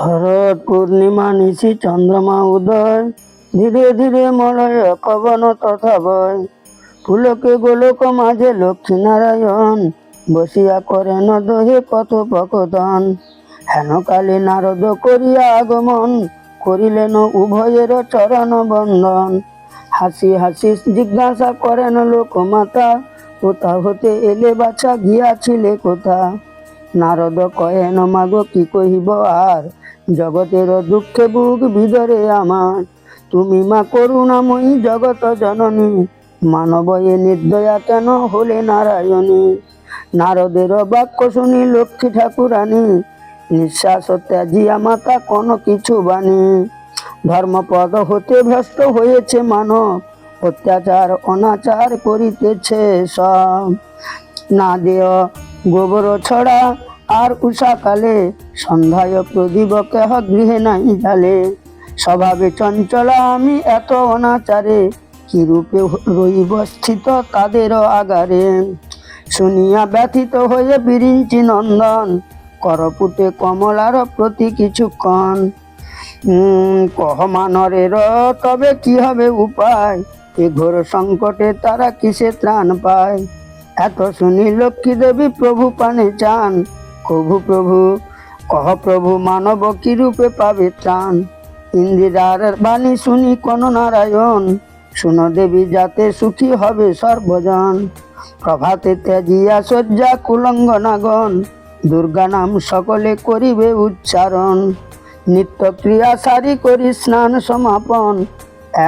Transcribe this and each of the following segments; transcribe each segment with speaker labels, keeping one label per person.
Speaker 1: শরৎ পূর্ণিমা নিশি চন্দ্রমা উদয়। ধীরে ধীরে মলয় পবন তথা বয়। পুলকে গোলক মাঝে লক্ষ্মী নারায়ণ বসিয়া করেন দহে হেন কালে নারদ করিয়া আগমন, করিলেন উভয়ের চরণ বন্ধন। হাসি হাসি জিজ্ঞাসা করেন লোকমাতা, কোথা হতে এলে বাছা গিয়াছিলে কোথা? নারদ কহেন মাগো কি কহিব আর জগতের দুঃখে বুক বিদরে আমার। তুমি মা করুণাময়ী জগত জননী মানব এ নির্দয়া কেন হলে নারায়ণী? নারদের বাক্য শুনি লক্ষ্মী ঠাকুরানী, নিঃশ্বাস ত্যাজিয়া মাতা কোনো কিছু বাণী? ধর্মপদ হতে ভ্রষ্ট হয়েছে মানব, অত্যাচার অনাচার করিতেছে সব। না দেয় গোবর ছড়া আর উষাকালে সন্ধ্যায় প্রদীপ কেহ গৃহে নাই জালে স্বভাবে চঞ্চলা আমি এত অনাচারে কি রূপে রইব স্থিত তাদের আগারে? শুনিয়া ব্যথিত হয়ে বিরিঞ্চি নন্দন, করপুটে কমলার প্রতি কিছুক্ষণ। কহ মানরের, তবে কি হবে উপায়? এ ঘোর সংকটে তারা কিসে ত্রাণ পায়? এত শুনি লক্ষ্মী দেবী প্রভু পানে চান কভু প্রভু, কহ প্রভু মানব কি রূপে পাবে ত্রাণ ইন্দিরার বাণী শুনি কোন নারায়ণ, শুন দেবী যাতে সুখী হবে সর্বজন। প্রভাতে ত্যাজিয়া শয্যা কুলঙ্গনাগণ, দুর্গা নাম সকলে করিবে উচ্চারণ। নিত্য ক্রিয়া সারি করি স্নান সমাপন,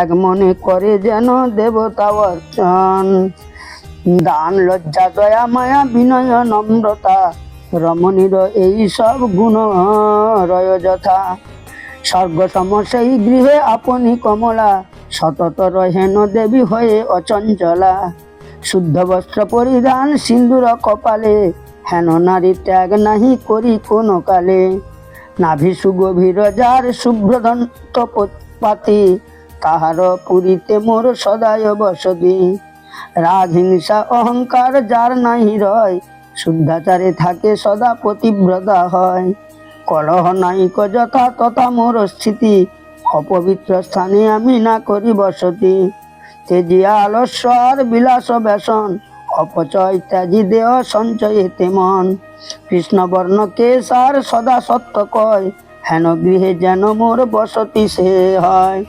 Speaker 1: এক মনে করে যেন দেবতা অর্চন। দান, লজ্জা, দয়া, মায়া, বিনয়, নম্রতা রমণীর এই সব গুণ, রয় যথা। স্বর্গ সম সেই গৃহে আপনি কমলা, সতত রহেন দেবী হয়ে অচঞ্চলা। শুদ্ধ বস্ত্র পরিধান সিন্দুর কপালে, হেন নারী ত্যাগ নাহি করি কোনো কালে। নাভি সুগভীর যার শুভ্রদন্ত পাতি, তাহার পুরীতে মোর সদায় বসতি। রাগ হিংসা অহংকার যার নাহি রয় শুদ্ধাচারে থাকে সদা পতিব্রতা হয়। কলহ নাইক যথা তথা মোর স্থিতি। অপবিত্র স্থানে আমি না করি বসতি। তেজিয়া আলস্য আর বিলাস বেসন অপচয় ত্যাজি দেহ সঞ্চয়ে তেমন কৃষ্ণবর্ণ কেশ আর সদা সত্য কয়, হেন গৃহে যেন মোর বসতি সে হয়।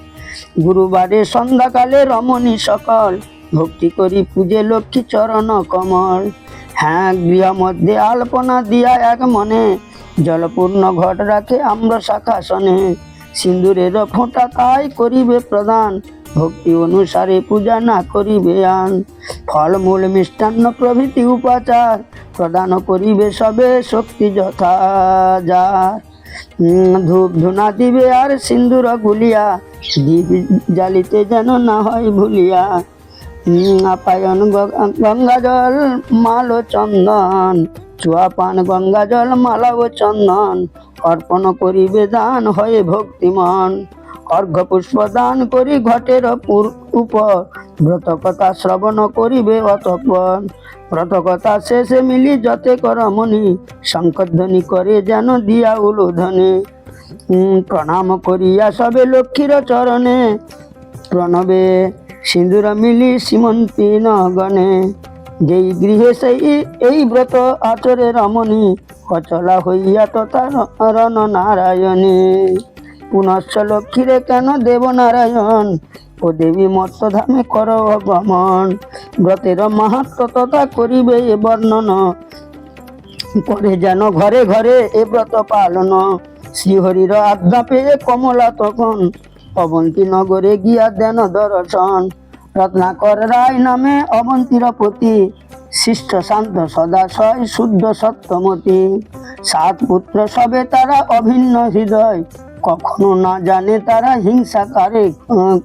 Speaker 1: গুরুবারে সন্ধ্যাকালে রমণী সকল, ভক্তি করি পূজে লক্ষ্মী চরণ কমল। হ্যাঁ গৃহ মধ্যে আলপনা দিয়া এক মনে। জলপূর্ণ ঘট রাখে আম্র শাখাসনে সিন্দুরের ফোঁটা তাই করিবে প্রদান। ভক্তি অনুসারে পূজা না করিবে আন। ফলমূল মিষ্টান্ন প্রভৃতি উপাচার। প্রদান করিবে সবে শক্তি যথা যার ধূপ ধুনা দিবে আর সিন্দুর গুলিয়া। দীপ জ্বালিতে যেন না হয় ভুলিয়া। আপায়ন জল মাল ও চন্দন চুয়া পান গঙ্গা জল মালা ও চন্দন অর্পণ করিবে দান হয়ে ভক্তিমান অর্ঘ পুষ্প দান করি ঘটের পুর- উপর ব্রত কথা শ্রবণ করিবে অতঃপর ব্রত কথা শেষে মিলি যতে করমণি শঙ্করধ্বনি করে যেন দিয়া উলুধ্বনি। উম, প্রণাম করিয়া সবে লক্ষ্মীর চরণে প্রণবে। সিঁদুর মিলি সীমন্তী নগণে। যেই গৃহে সেই এই ব্রত আচরে রমণী, অচলা হইয়া তথা রণ নারায়ণী। পুনশ্চ লক্ষ্মীরে কেন দেব নারায়ণ? ও দেবী মর্তধামে কর গমন। ব্রতের মাহাত্ম তথা করিবে এ বর্ণন। করে যেন ঘরে ঘরে এ ব্রত পালন। শ্রীহরির আজ্ঞা পেয়ে কমলা তখন অবন্তী নগরে গিয়া দেন দর্শন। রত্নাকর রায় নামে অবন্তীর পতি শিষ্ট শান্ত সদাশয় শুদ্ধ সত্যমতী। সাত পুত্র সবে তারা অভিন্ন হৃদয়। কখনো না জানে তারা হিংসা কারে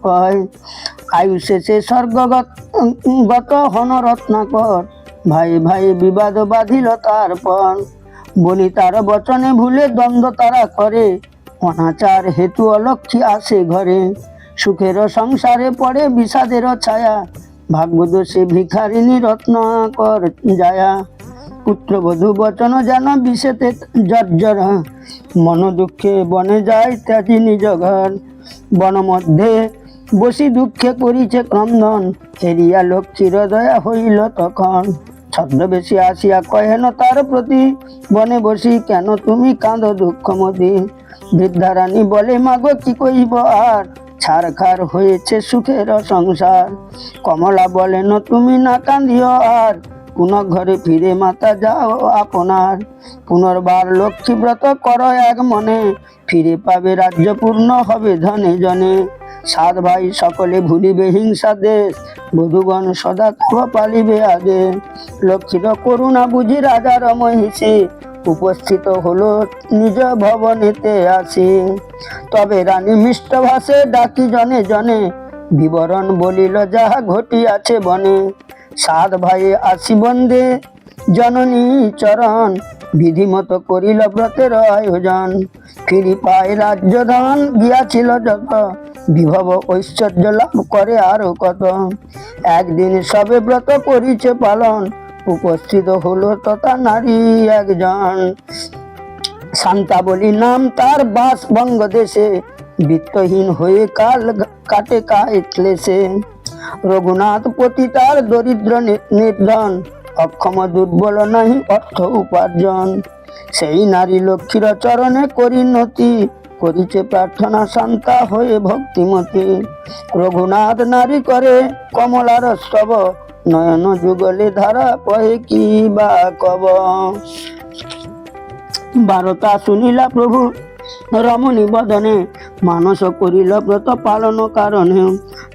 Speaker 1: কয়। আয়ু শেষে স্বর্গগত গত হন রত্নাকর ভাই ভাই বিবাদ বাঁধিল তারপর বলি তার বচনে ভুলে দ্বন্দ্ব তারা করে। অনাচার হেতু অলক্ষী আসে ঘরে। সুখের সংসারে পড়ে বিষাদের ছায়া। ভাগ্যদোষে ভিখারিণী রত্নাকর যায়া পুত্র বধূ বচন যেন বিষেতে জর্জর। মন দুঃখে বনে যায় ত্যাজি নিজ ঘর বন মধ্যে বসি দুঃখে করিছে ক্রন্দন। এরিয়া লক্ষ্মীর দয়া হইল তখন। ছদ্মবেশী আসিয়া কহেন, তার প্রতি বনে বসি কেন? তুমি কাঁদ দুঃখমতি বৃদ্ধারানী বলে, মাগো, কি কইব আর? ছাড়খার হয়েছে সুখের সংসার। কমলা বলে বলেন তুমি না কান্দিও আর। পুনঃ ঘরে ফিরে মাতা যাও আপনার। পুনর্বার লক্ষ্মীব্রত কর এক মনে। ফিরে পাবে রাজ্য পূর্ণ হবে ধনে জনে। সাত ভাই সকলে ভুলিবে হিংসা দেশ। বধুগণ সদা পালিবে আগে লক্ষ্মীর করুণা বুঝি রাজার মহিষী। উপস্থিত হলো, নিজ ভবনেতে আসি তবে রানী মিষ্ট ভাষে ডাকি জনে জনে, বিবরণ বলিল, যাহা ঘটিয়াছে বনে সাত ভাই আসি বন্দে, জননী চরণ, বিধিমত করিল ব্রতের আয়োজন। ফিরি পায় রাজ্যধন গিয়াছিল যত, বিভব ঐশ্বর্য লাভ করে আরও কত। একদিন সবে ব্রত করিছে পালন উপস্থিত হলো তথা নারী একজন। শান্তাবলী নাম তার বাস বঙ্গদেশে। বিত্তহীন হয়ে কাল কাটে কায় রঘুনাথ পতি তার দরিদ্র নির্ধন। অক্ষম দুর্বল নাহি অর্থ উপার্জন। সেই নারী লক্ষ্মীর চরণে করিনতি করিছে প্রার্থনা শান্তা হয়ে ভক্তিমতী। রঘুনাথ নারী করে কমলার স্তব নয়ন যুগলে ধারা পহে কি বা কব? বারতা শুনিলা প্রভু, রমণী বদনে। মানস করিল ব্রত পালন কারণে।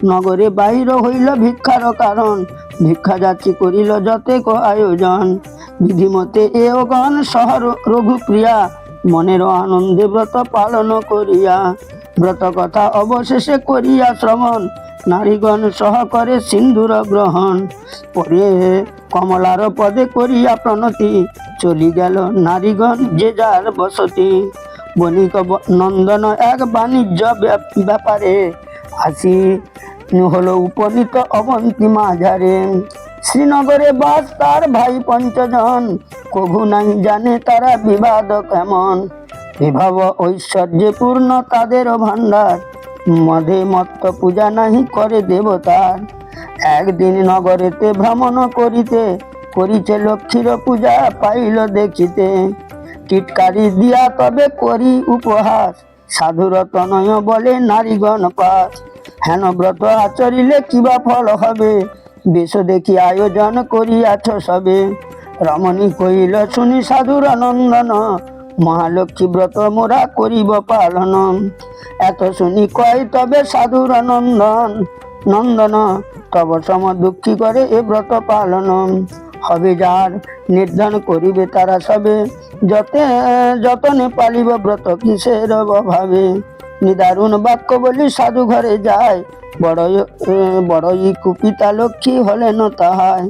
Speaker 1: নগরে বাহির হইল ভিক্ষার কারণ। ভিক্ষা যাচি করিল যতেক আয়োজন। বিধিমতে এ গণ শহর রঘুপ্রিয়া। মনের আনন্দে ব্রত পালন করিয়া। ব্রত কথা অবশেষে করিয়া শ্রবণ। নারীগণ সহ করে সিন্দুর গ্রহণ পরে কমলার পদে করিয়া প্রণতি। চলি গেল নারীগণ যে যার বসতি। বণিক নন্দন এক বাণিজ্য ব্যাপ- ব্যাপারে আসি। হলো উপনীত অবন্তী মাঝারে। শ্রীনগরে বাস তার ভাই পঞ্চজন। কভু নাই জানে তারা বিবাদ কেমন। বিভাব ঐশ্বর্যে পূর্ণ তাদের ভাণ্ডার। মধে মত্ত পূজা নাহি করে দেবতার একদিন নগরেতে ভ্রমণ করিতে, করিছে লক্ষ্মীর পূজা পাইল দেখিতে। টিটকারি দিয়া তবে করি উপহাস সাধুর তনয় বলে নারীগণ পাস। হেন ব্রত আচরিলে কিবা ফল হবে, বেশ দেখি আয়োজন করিয়াছ সবে। রমণী কহিল, শুনি সাধুর নন্দন মহালক্ষ্মী ব্রত মোরা করিব পালন। এত শুনি কয়, তবে সাধুর নন্দন নন্দন, তব সম দুঃখী করে এ ব্রত পালন। হবে যার নির্ধারণ করিবে তারা সবে, যতে, যতনে পালিব ব্রত কিসের অভাবে। নিদারুণ বাক্য বলি সাধু ঘরে যায় বড়ই এ, বড়ই কুপিতা লক্ষ্মী হলেন তাহায়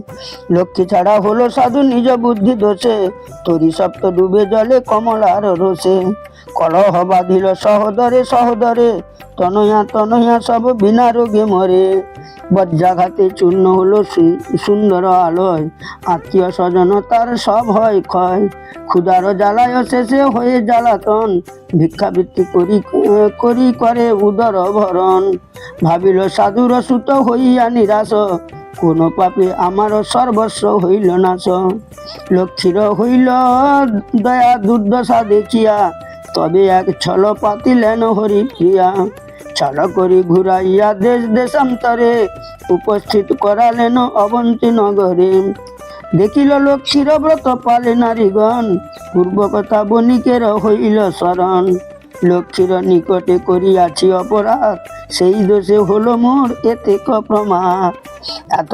Speaker 1: লক্ষ্মী ছাড়া হলো সাধু নিজ বুদ্ধি দোষে তরি সপ্ত ডুবে জলে কমলার রোষে। কলহ বাঁধিল সহদরে সহদরে তনয়া তনয়া সব বিনা রোগে মরে। বজ্রাঘাতে চূর্ণ হলো সুন্দর আলয় আত্মীয় স্বজন তার সব হয় ক্ষয়। ক্ষুদার জ্বালায় শেষে হয়ে জ্বালাতন ভিক্ষাবৃত্তি করি করি করে উদর ভরণ। ভাবিল সাধুর সুত হইয়া নিরাশ। কোন পাপে আমার সর্বস্ব হইল নাশ। লক্ষ্মীর হইল দয়া দুর্দশা দেখিয়া, তবে এক ছল পাতিলেন হরিপ্রিয়া। ছল করি ঘুরাইয়া দেশ দেশান্তরে উপস্থিত করালেন অবন্তী নগরে। দেখিল, লক্ষ্মীর ব্রত পালে নারীগণ। পূর্ব কথা বণিকের হইল স্মরণ। লক্ষ্মীর নিকটে করিয়াছি অপরাধ। সেই দোষে হলো মোর এতে ক প্রমাদ এত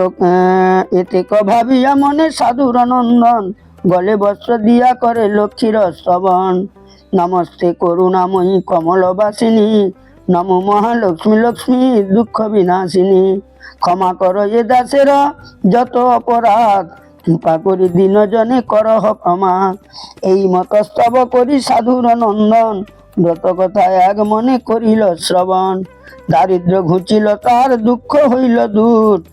Speaker 1: এতে ক ভাবিয়া মনে সাধুর নন্দন। গলে বস্ত্র দিয়া করে লক্ষ্মীর স্তবন নমস্তে করুণাময়ী কমলবাসিনী। নমো মহালক্ষ্মী লক্ষ্মী দুঃখ বিনাশিনী। ক্ষমা করো এ দাসের যত অপরাধ। কৃপা করি দিন জনে করহ ক্ষমা। এই মত স্তব করি সাধুর নন্দন। ব্রত কথা এক মনে করিল শ্রবণ। দারিদ্র ঘুচিল, তার দুঃখ হইল দূর।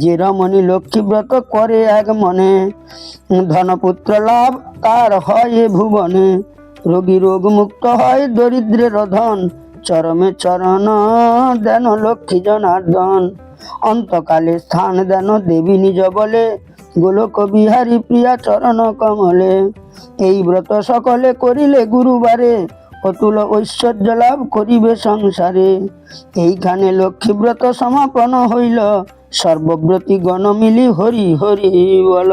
Speaker 1: যে রমণী লক্ষ্মী ব্রত করে এক মনে। ধনপুত্র লাভ তার হয় এ ভুবনে। রোগী রোগ মুক্ত হয় দরিদ্রের ধন চরমে চরণ দেন লক্ষ্মী জনার্দন। অন্তকালে স্থান দেন দেবী নিজ বলে। গোলক বিহারী প্রিয়া চরণ কমলে। এই ব্রত সকলে করিলে গুরুবারে। অতুল ঐশ্বর্য লাভ করিবে সংসারে। এইখানে লক্ষ্মী ব্রত সমাপন হইল। সর্বব্রতী গণ মিলি হরি হরি বল।